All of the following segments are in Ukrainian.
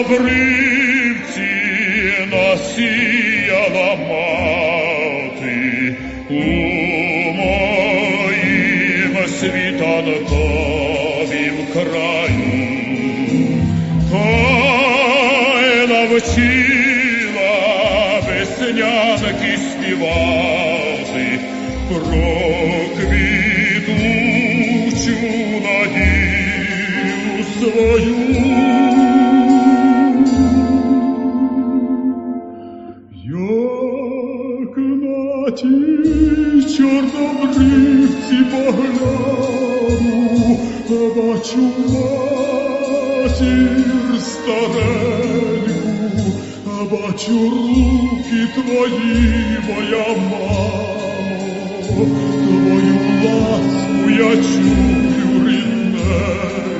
чорнобривці насіяла мати у моїм світанковім краю. Ой, навчила веснянки співати про квітучу надію свою. Тій чорнобривці погляну, бачу матір стареньку, бачу руки твої, моя мамо, твою ласку я чую рідненька.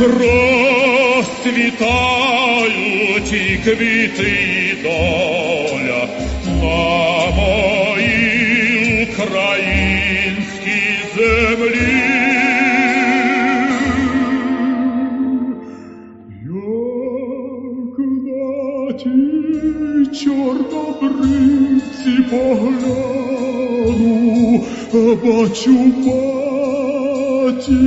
Розцвітають і квіти і доля на моїй українській землі. Чорнобривці погляну, бачу матір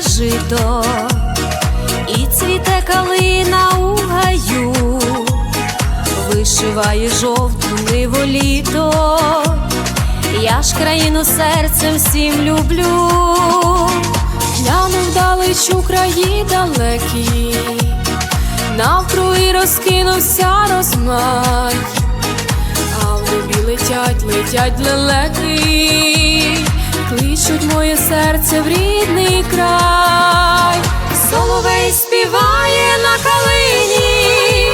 Жито, і цвіте калина у гаю, вишиває жовту ниву літо, я ж країну серцем всім люблю, гляну вдалеч у краї далекі, навкруги розкинувся розмай, а в небі летять, летять лелеки, кличуть моє серце в рідний край, соловей співає на калині,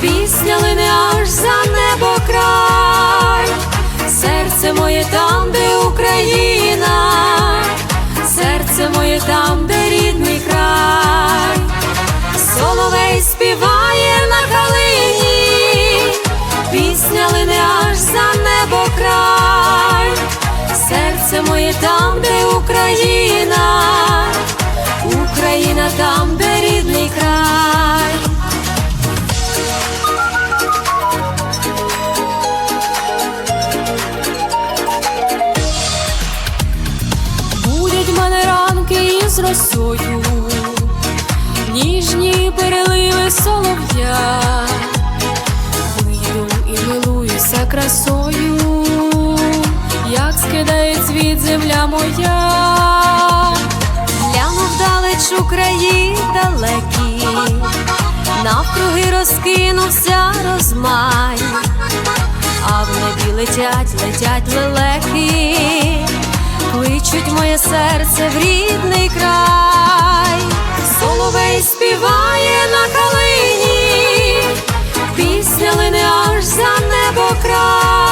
пісня лине аж за небо край. Серце моє там, де Україна, Україна там, де рідний край. Будять мене ранки із росою, ніжні переливи солов'я, вийду і милуюся красою, як цвіт земля моя, гляну вдалеч у краї далекі, навкруги розкинувся розмай, а в небі летять, летять лелеки кличуть моє серце в рідний край, соловей співає на калині, пісня лине аж за небо край,